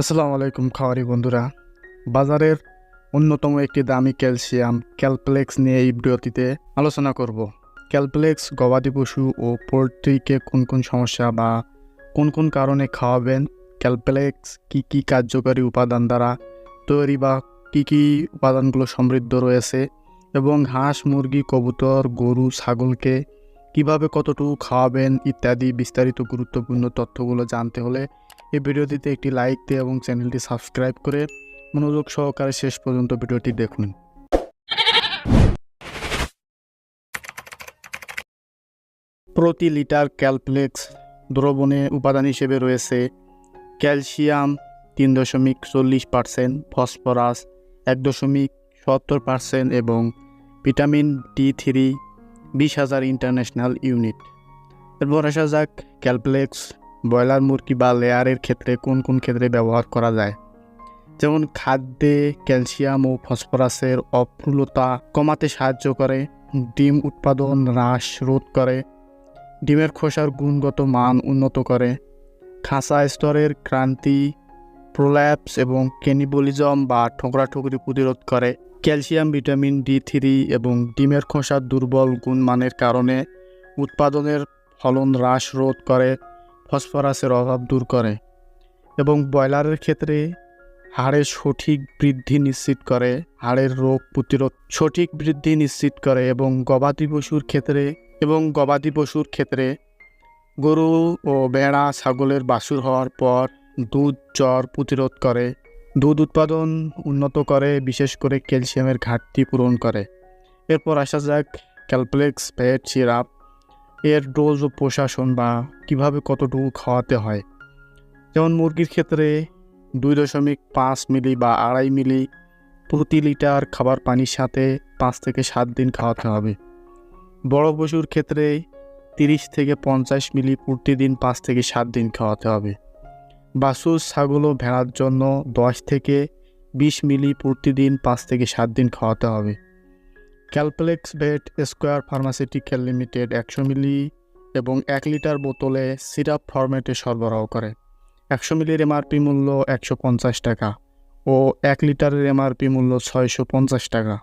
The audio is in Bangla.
আসসালামু আলাইকুম খাওয়ারি বন্ধুরা। বাজারের অন্যতম একটি দামি ক্যালসিয়াম ক্যালপ্লেক্স নিয়ে এই ভিডিওটিতে আলোচনা করব। ক্যালপ্লেক্স গবাদি পশু ও পোলট্রিকে কোন কোন সমস্যা বা কোন কোন কারণে খাওয়াবেন? ক্যালপ্লেক্স কি কি কার্যকারী উপাদান দ্বারা তৈরি বা কি কি উপাদানগুলো সমৃদ্ধ রয়েছে? এবং হাঁস, মুরগি, কবুতর, গরু, ছাগলকে কীভাবে কতটুকু খাওয়াবেন ইত্যাদি বিস্তারিত গুরুত্বপূর্ণ তথ্যগুলো জানতে হলে এই ভিডিওটিতে একটি লাইক দিয়ে এবং চ্যানেলটি সাবস্ক্রাইব করে মনোযোগ সহকারে শেষ পর্যন্ত ভিডিওটি দেখুন। প্রতি লিটার ক্যালপ্লেক্স দ্রবণে উপাদান হিসেবে রয়েছে ক্যালসিয়াম তিন দশমিক চল্লিশ পার্সেন্ট, ফসফরাস এক দশমিক সত্তর পার্সেন্ট এবং ভিটামিন ডি থ্রি বিশ হাজার ইন্টারন্যাশনাল ইউনিট। এরপর আসা যাক ক্যালপ্লেক্স, ব্রয়লার মুরগি বা লেয়ারের ক্ষেত্রে কোন কোন ক্ষেত্রে ব্যবহার করা যায়। যেমন খাদ্যে ক্যালসিয়াম ও ফসফরাসের অপ্রুলতা কমাতে সাহায্য করে, ডিম উৎপাদন হ্রাস রোধ করে, ডিমের খোসার গুণগত মান উন্নত করে, খাঁচা স্তরের ক্রান্তি, প্রোল্যাপস এবং ক্যানিবলিজম বা ঠোকরাঠুকরি প্রতিরোধ করে। ক্যালসিয়াম, ভিটামিন ডি থ্রি এবং ডিমের খোসার দুর্বল গুণমানের কারণে উৎপাদনের ফলন হ্রাস রোধ করে, ফসফরাসের অভাব দূর করে এবং ব্রয়লারের ক্ষেত্রে হাড়ের সঠিক বৃদ্ধি নিশ্চিত করে, হাড়ের রোগ প্রতিরোধ সঠিক বৃদ্ধি নিশ্চিত করে এবং গবাদি পশুর ক্ষেত্রে এবং গবাদি পশুর ক্ষেত্রে গরু ও ভেড়া, ছাগলের বাছুর হওয়ার পর দুধ, জ্বর প্রতিরোধ করে। দুধ উৎপাদন উন্নত করে, বিশেষ করে ক্যালসিয়ামের ঘাটতি পূরণ করে। এরপর আসা যাক ক্যালপ্লেক্স ফ্যাট সিরাপ, এর ডোজ ও প্রশাসন বা কীভাবে কতটুকু খাওয়াতে হয়। যেমন মুরগির ক্ষেত্রে দুই দশমিক পাঁচ মিলি বা আড়াই মিলি প্রতি লিটার খাবার পানির সাথে পাঁচ থেকে সাত দিন খাওয়াতে হবে। বড় পশুর ক্ষেত্রে তিরিশ থেকে পঞ্চাশ মিলি প্রতিদিন পাঁচ থেকে সাত দিন খাওয়াতে হবে। বাছুর ছাগল ও ভেড়ার জন্য দশ থেকে বিশ মিলি প্রতিদিন পাঁচ থেকে সাত দিন খাওয়াতে হবে। Calplex vet Square pharmaceutical limited একশো মিলি এবং এক লিটার বোতলে সিরাপ ফরম্যাটে সরবরাহ করে। একশো মিলির এমআরপি মূল্য একশো পঞ্চাশ টাকা ও এক লিটারের এমআরপি মূল্য ছয়শো পঞ্চাশ টাকা।